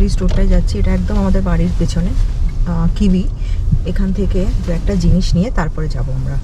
Grocery স্টোরটায় যাচ্ছি, এটা একদম আমাদের বাড়ির পেছনে কিবি। এখান থেকে দু একটা জিনিস নিয়ে তারপরে যাব আমরা।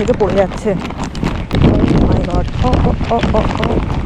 থেকে পড়ে যাচ্ছে Oh my God. Oh, oh, oh,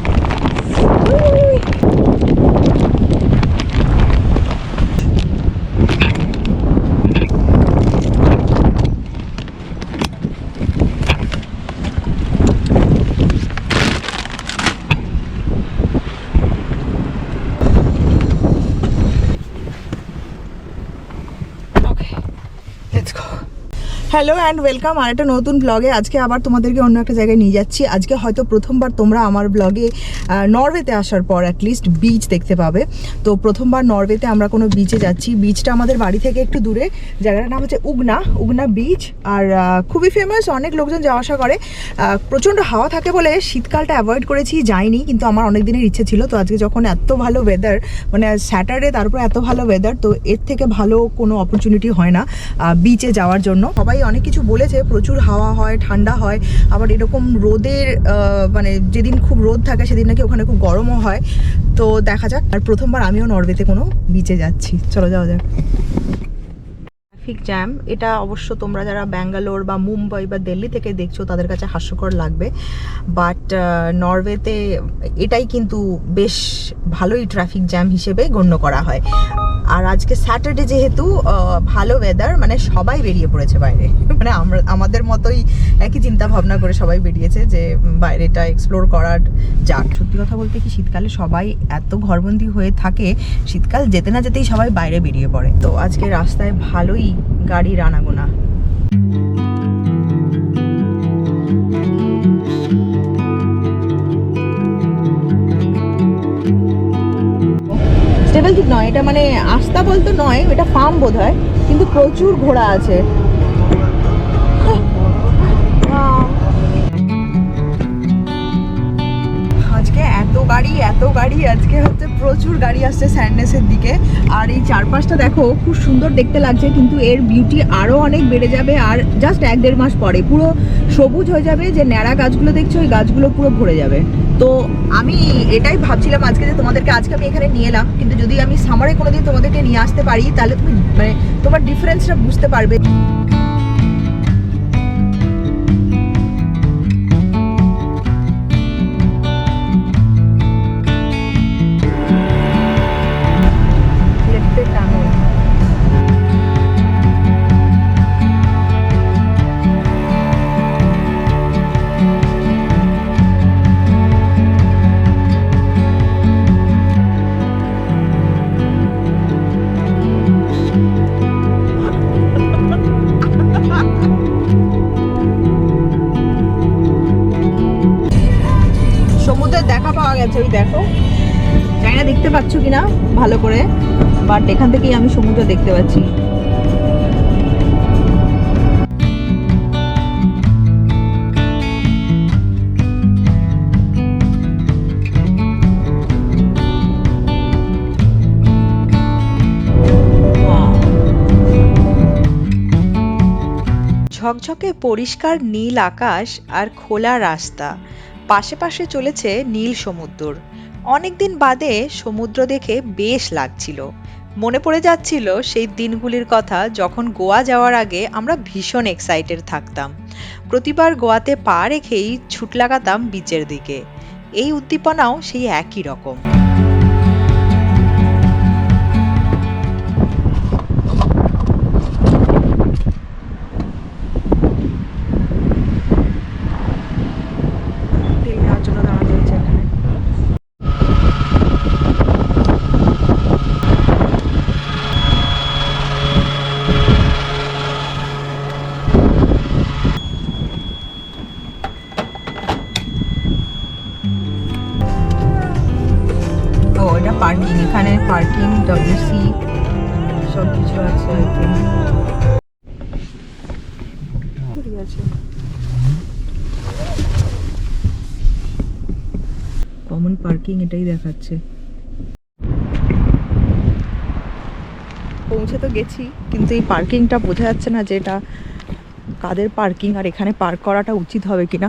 hello and welcome আর একটা নতুন ব্লগে। আজকে আবার তোমাদেরকে অন্য একটা জায়গায় নিয়ে যাচ্ছি। আজকে হয়তো প্রথমবার তোমরা আমার ব্লগে নরওয়েতে আসার পর অ্যাটলিস্ট বিচ দেখতে পাবে। তো প্রথমবার নরওয়েতে আমরা কোনো বিচে যাচ্ছি। বিচটা আমাদের বাড়ি থেকে একটু দূরে। জায়গাটার নাম হচ্ছে উগনা উগনা বিচ আর খুবই ফেমাস অনেক লোকজন যাওয়া আসা করে। প্রচণ্ড হাওয়া থাকে বলে শীতকালটা অ্যাভয়েড করেছি, যাইনি। কিন্তু আমার অনেক দিনের ইচ্ছে ছিল। তো আজকে যখন এত ভালো ওয়েদার মানে স্যাটারডে তারপর এত ভালো ওয়েদার তো এর থেকে ভালো কোনো অপরচুনিটি হয় না বিচে যাওয়ার জন্য। সবাই অনেক কিছু বলেছে, প্রচুর হাওয়া হয়, ঠান্ডা হয়, আবার এরকম রোদের মানে যেদিন খুব রোদ থাকে সেদিন নাকি ওখানে খুব গরমও হয়। তো দেখা যাক, আর প্রথমবার আমিও নরওয়েতে কোনো বিচে যাচ্ছি। চলো যাওয়া যাক। ট্রাফিক জ্যাম এটা অবশ্য তোমরা যারা ব্যাঙ্গালোর বা মুম্বাই বা দিল্লি থেকে দেখছ, তাদের কাছে হাস্যকর লাগবে। বাট নরওয়েতে এটাই কিন্তু বেশ ভালোই ট্রাফিক জ্যাম হিসেবে গণ্য করা হয়। আর আজকে স্যাটারডে যেহেতু ভালো ওয়েদার মানে সবাই বেরিয়ে পড়েছে বাইরে। মানে আমরা, আমাদের মতোই একই চিন্তা ভাবনা করে সবাই বেরিয়েছে যে বাইরেটা এক্সপ্লোর করার যাক। সত্যি কথা বলতে কি, শীতকালে সবাই এত ঘরবন্দি হয়ে থাকে, শীতকাল যেতে না যেতেই সবাই বাইরে বেরিয়ে পড়ে। তো আজকে রাস্তায় ভালোই গাড়ির আনাগোনা স্টেবল ঠিক নয়, এটা মানে আস্তা বলতো নয়, এটা ফার্ম বোধ হয় কিন্তু প্রচুর ঘোড়া আছে। গাড়ি, এত গাড়ি, আজকে হচ্ছে প্রচুর গাড়ি আসছে স্যান্ডনেসের দিকে। আর এই চারপাশটা দেখো, খুব সুন্দর দেখতে লাগছে, কিন্তু এর বিউটি আরও অনেক বেড়ে যাবে, আর জাস্ট এক দেড় মাস পরে। পুরো সবুজ হয়ে যাবে, যে ন্যাড়া গাছগুলো দেখছ ওই গাছগুলো পুরো ভরে যাবে। তো আমি এটাই ভাবছিলাম আজকে যে তোমাদেরকে, আজকে আমি এখানে নিয়ে এলাম, কিন্তু যদি আমি সামারে কোনোদিন তোমাদেরকে নিয়ে আসতে পারি, তাহলে তুমি মানে তোমার ডিফারেন্সটা বুঝতে পারবে। না পাচ্ছ কিনা? ভালো করে। বাট এখান থেকেই আমি সমুদ্র দেখতে পাচ্ছি। ঝকঝকে পরিষ্কার নীল আকাশ আর খোলা রাস্তা। পাশে পাশে চলেছে নীল সমুদ্র। অনেকদিন বাদে সমুদ্র দেখে বেশ লাগছিল। মনে পড়ে যাচ্ছিল সেই দিনগুলির কথা যখন গোয়া যাওয়ার আগে আমরা ভীষণ এক্সাইটেড থাকতাম। প্রতিবার গোয়াতে পা রেখেই ছুট লাগাতাম বিচের দিকে। এই উদ্দীপনাও সেই একই রকম। এটাই দেখাচ্ছে। পৌঁছে তো গেছি, কিন্তু এই পার্কিংটা বোঝা যাচ্ছে না যে এটা কাদের পার্কিং আর এখানে পার্ক করাটা উচিত হবে কিনা।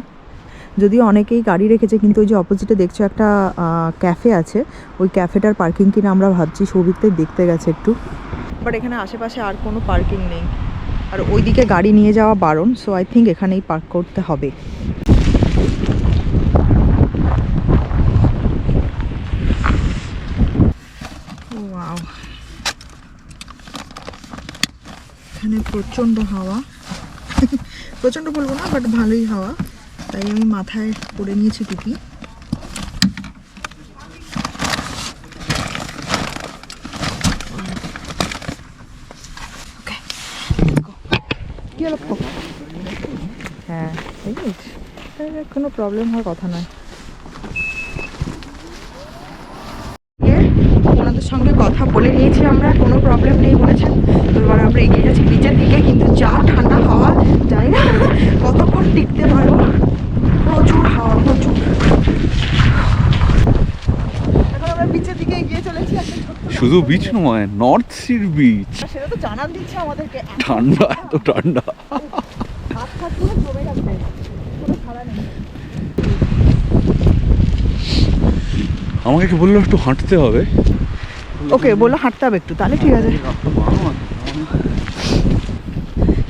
যদিও অনেকেই গাড়ি রেখেছে, কিন্তু ওই যে অপোজিটে দেখছ একটা ক্যাফে আছে। ওই ক্যাফেটার পার্কিং কিনা আমরা ভাবছি সৌভিকতে দেখতে গেছে একটু। বাট এখানে আশেপাশে আর কোনো পার্কিং নেই। আর ওইদিকে গাড়ি নিয়ে যাওয়া বারণ সো আই থিঙ্ক এখানেই পার্ক করতে হবে। এখানে প্রচণ্ড হাওয়া। প্রচণ্ড বলব না বাট ভালোই হাওয়া। তাই আমি মাথায় পরে নিয়েছি টুপি? হ্যাঁ কোনো প্রবলেম হওয়ার কথা নয় গিয়ে ওনাদের সঙ্গে কথা বলে নিয়েছি আমরা কোনো প্রবলেম নেই বলেছেন। তো এবার আমরা এগিয়ে যাচ্ছি বিচের দিকে কিন্তু যা ঠান্ডা হাওয়া জানি না কতক্ষণ টিকতে পারব। প্রচুর হাওয়া প্রচুর। এখন আমরা বিচের দিকে এগিয়ে চলেছি শুধু বিচ নয় নর্থ সির বিচ সেটা তো জানান দিচ্ছে আমাদেরকে। ঠান্ডা এত ঠান্ডা। পুরো আমাকে কি বলল একটু হাঁটতে হবে। ওকে বলল হাঁটতে হবে একটু তাহলে ঠিক আছে।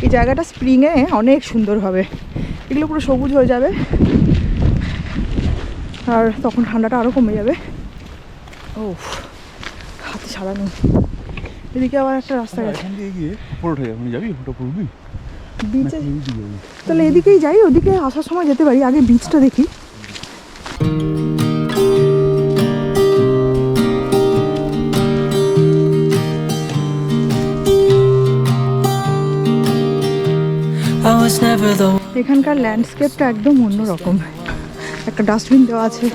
এই জায়গাটা স্প্রিংয়ে অনেক সুন্দর হবে। এগুলো পুরো সবুজ হয়ে যাবে। আর তখন ঠান্ডাটা আরও কমে যাবে। ও হাতে নেই এদিকে আবার একটা রাস্তা গেছে। যাবি। ওটা পড়বি? বিচে তাহলে এদিকেই যাই ওদিকে আসার সময় যেতে পারি। আগে বিচটা দেখি। এখানকার ল্যান্ডস্কেপটা একদম অন্যরকম। একটা ডাস্টবিন দেওয়া আছে,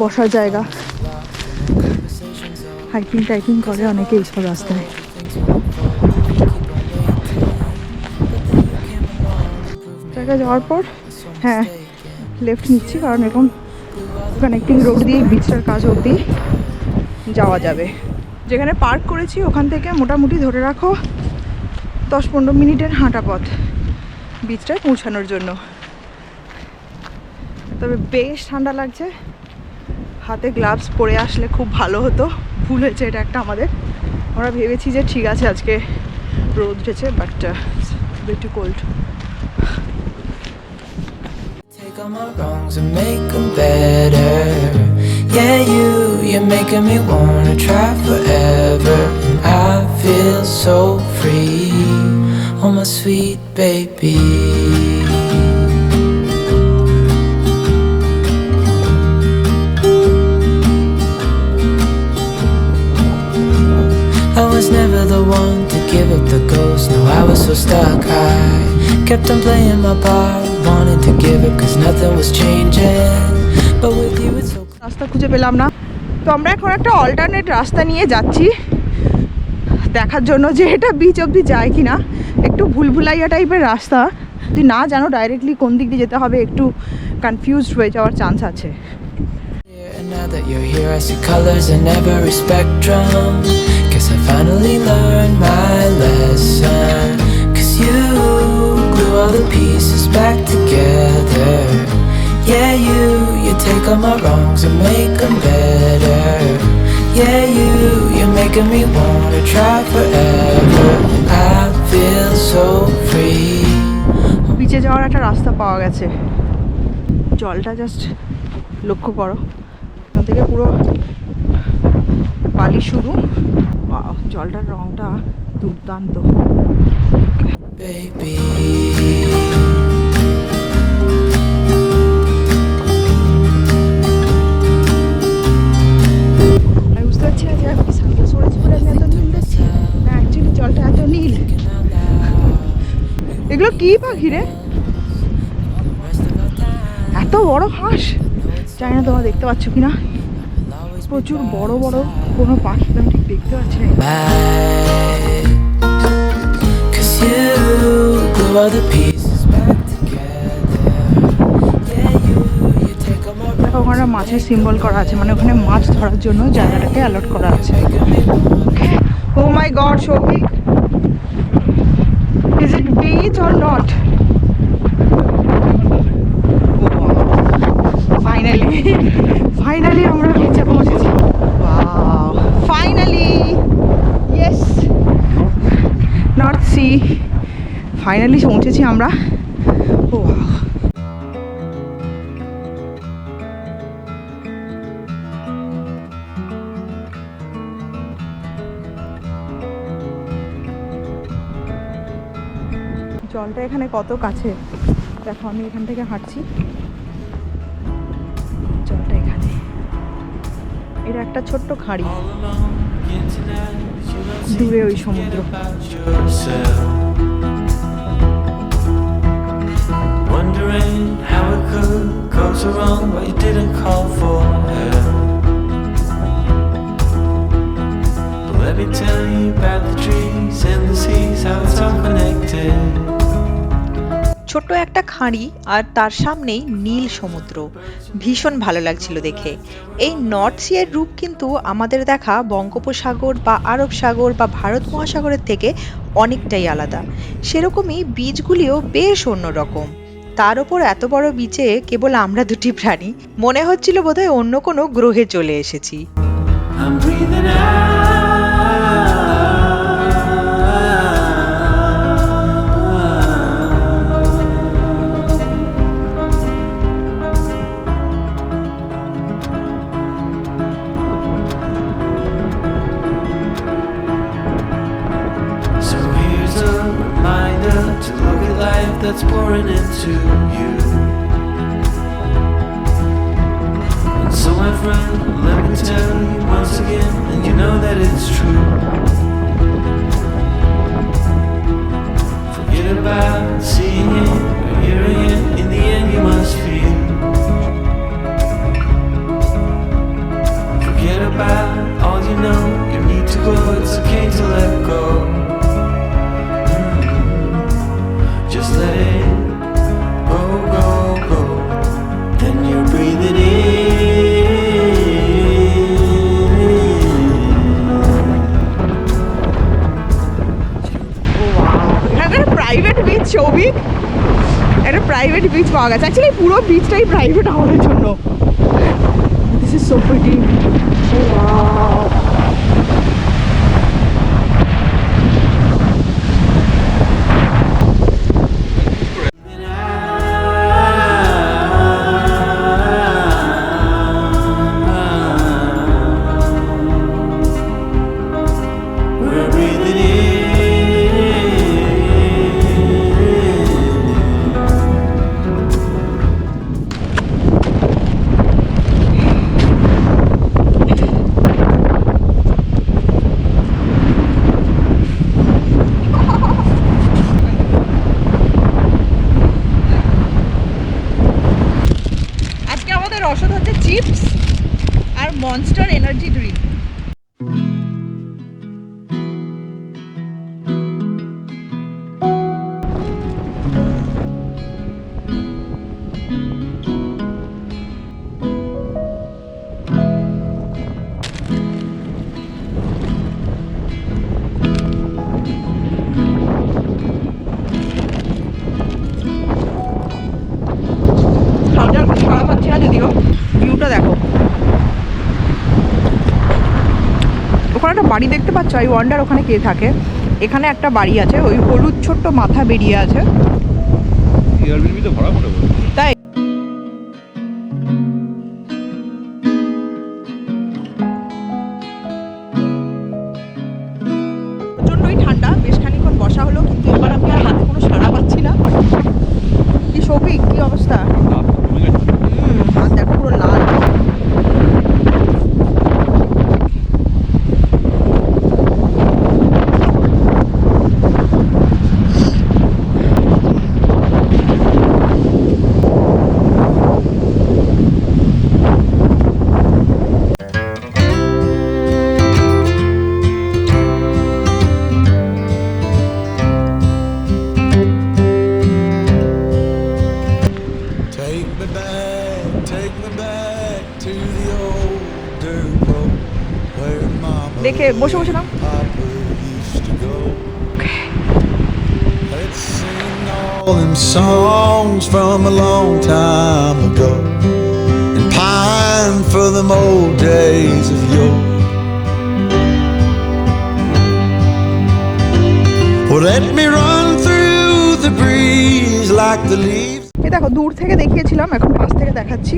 বসার জায়গা। হাইকিং টাইকিং করে অনেকে এইসব রাস্তায়। জায়গায় যাওয়ার পর হ্যাঁ লেফট নিচ্ছি, কারণ এরকম কানেক্টিং রোড দিয়ে বিচটার কাজ অবধি যাওয়া যাবে। যেখানে পার্ক করেছি, ওখান থেকে মোটামুটি ধরে রাখো, দশ পনেরো মিনিটের হাঁটা পথ। বীজটায় পৌঁছানোর জন্য। তবে বেশ ঠান্ডা লাগছে। হাতে গ্লাভস পরে আসলে খুব ভালো হতো। ভুলেছে এটা একটা আমাদের। আমরা ভেবেছি যে ঠিক আছে আজকে রোদ উঠেছে বাট একটু cold Yeah, you, you're making me wanna try forever. And I feel so free. Oh, my sweet baby. I was never the one to give up the ghost. No, I was so stuck. I kept on playing my part, wanting to give up cause nothing was changing. But with you, it's so রাস্তা খুঁজে পেলাম না তো আমরা এখন একটা alternate রাস্তা নিয়ে যাচ্ছি দেখার জন্য যে এটা বিচ অবধি যায় কি না একটু ভুলভুলাইয়া টাইপের রাস্তা যদি না জানো ডাইরেক্টলি কোন দিক দিয়ে যেতে হবে একটু কনফিউজড হয়ে যাওয়ার চান্স আছে now that you're here, I see colors in every spectrum. Guess I finally learned my lesson. Cause you glue all the pieces back together. Yeah, you, you take all my wrongs and make them better. Yeah, you, you're making me wanna try forever. I. বিচে যাওয়ার একটা রাস্তা পাওয়া গেছে। জলটা just লক্ষ্য করো। এখান থেকে পুরো বালি শুরু। জলটার রংটা দুর্দান্ত। Baby. আমি বুঝতে পারছি এগুলো কি পাখি রে? এত বড় হাঁস? জানি না তোমরা দেখতে পাচ্ছ কিনা। প্রচুর বড় বড় কোনো পাখি আমি ঠিক দেখতে পাচ্ছি ওখানে মাছের সিম্বল করা আছে মানে ওখানে মাছ ধরার জন্য জায়গাটাকে অ্যালট করা আছে। ও my god is beach or not finally finally আমরা বিচে পৌঁছেছি। Finally yes north sea finally পৌঁছেছি আমরা। জলটা এখানে কত কাছে দেখো আমি এখান থেকে হাঁটছি জলটা এখানে এটা একটা ছোট্ট খাঁড়ি দূরে ওই সমুদ্র let me tell you about the trees and the seas, how it's all connected. ছোট্ট একটা খাঁড়ি আর তার সামনেই নীল সমুদ্র। ভীষণ ভালো লাগছিল দেখে। এই নর্থ সি এর রূপ কিন্তু আমাদের দেখা বঙ্গোপসাগর বা আরব সাগর বা ভারত মহাসাগরের থেকে অনেকটাই আলাদা। সেরকমই বীজগুলিও বেশ অন্যরকম তার ওপর এত বড় বিচে কেবল আমরা দুটি প্রাণী। মনে হচ্ছিল বোধহয় অন্য কোনো গ্রহে চলে এসেছি। I'm breathing out. That's pouring into you. And so, my friend, let me tell you once again, and you know that it's true. Forget about seeing it or hearing it, in the end, you must feel. Forget about all you know, you need to go, it's okay to let go. Beach পাওয়া গেছে। Actually পুরো বিচটাই private আমাদের জন্য। This is so pretty বাড়ি দেখতে পাচ্ছ? I wonder ওখানে কে থাকে? এখানে একটা বাড়ি আছে, ওই হলুদ ছোট্ট মাথা বেরিয়ে আছে। ওকে বসে বসে নাও them songs from a long time ago and pine for them old days of yore. Well, let me run through the breeze like the leaves. এই দেখো দূর থেকে দেখিয়েছিলাম এখন পাশ থেকে দেখাচ্ছি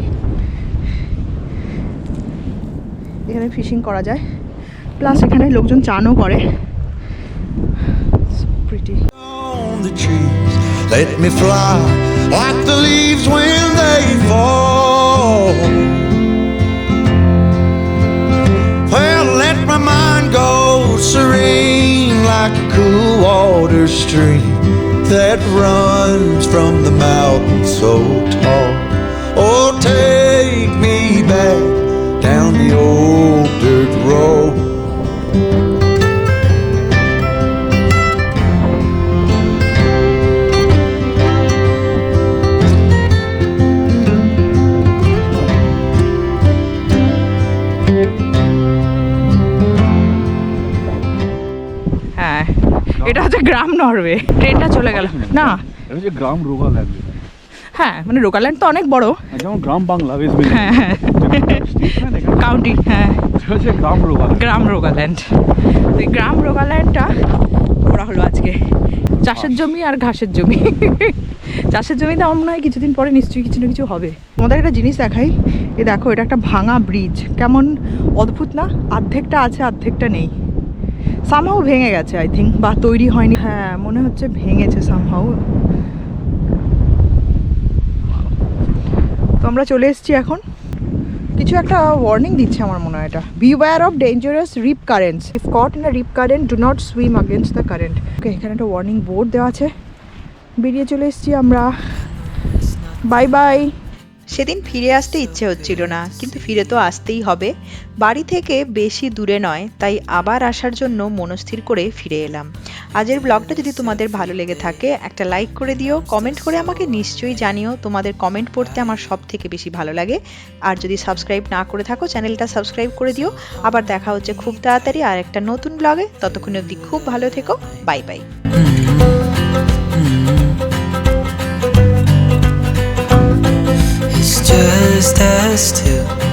এখানে ফিশিং করা যায় প্লাস এখানে লোকজন চানও করে pretty on the trees. Let me fly like the leaves when they fall. Well, let my mind go serene like a cool water stream that runs from the mountain so tall. Oh, take me back down the old Norway. ট্রেনটা চলে গেল। না। গ্রাম Rogaland হ্যাঁ মানে Rogaland তো অনেক বড়। যেমন গ্রাম বাংলা ওয়েস্ট বেঙ্গল হ্যাঁ হ্যাঁ। কাউন্টি হ্যাঁ। গ্রাম রোগাল্যান্ড। গ্রাম রোগাল্যান্ড। তো গ্রাম রোগাল্যান্ডটা ঘোরা হলো আজকে। চাষের জমি আর ঘাসের জমি। চাষের জমিতে আমার মনে হয় কিছুদিন পরে নিশ্চয়ই কিছু না কিছু হবে। তোমাদের একটা জিনিস দেখাই। এ দেখো এটা একটা ভাঙা ব্রিজ কেমন অদ্ভুত না? অর্ধেকটা আছে অর্ধেকটা নেই। সামহাও ভেঙে গেছে আই থিঙ্ক বা তৈরি হয়নি। হ্যাঁ মনে হচ্ছে ভেঙেছে সামহাও তো আমরা চলে এসেছি এখন। কিছু একটা ওয়ার্নিং দিচ্ছে আমার মনে হয় এটা। Beware of dangerous rip currents if caught in rip current do not swim against the current okay এখানে একটা ওয়ার্নিং বোর্ড দেওয়া আছে। বেরিয়ে চলে এসেছি আমরা। বাই বাই সেদিন ফিরে আসতে ইচ্ছে হচ্ছিল না, কিন্তু ফিরে তো আসতেই হবে। বাড়ি থেকে বেশি দূরে নয়, তাই আবার আসার জন্য মনস্থির করে ফিরে এলাম। আজের ব্লগটা যদি তোমাদের ভালো লেগে থাকে, একটা লাইক করে দিও কমেন্ট করে আমাকে নিশ্চয়ই জানিও তোমাদের কমেন্ট পড়তে আমার সব থেকে বেশি ভালো লাগে। আর যদি সাবস্ক্রাইব না করে থাকো, চ্যানেলটা সাবস্ক্রাইব করে দিও। আবার দেখা হচ্ছে খুব তাড়াতাড়ি আর একটা নতুন ব্লগে ততক্ষণ অবধি খুব ভালো থেকো bye bye just us two.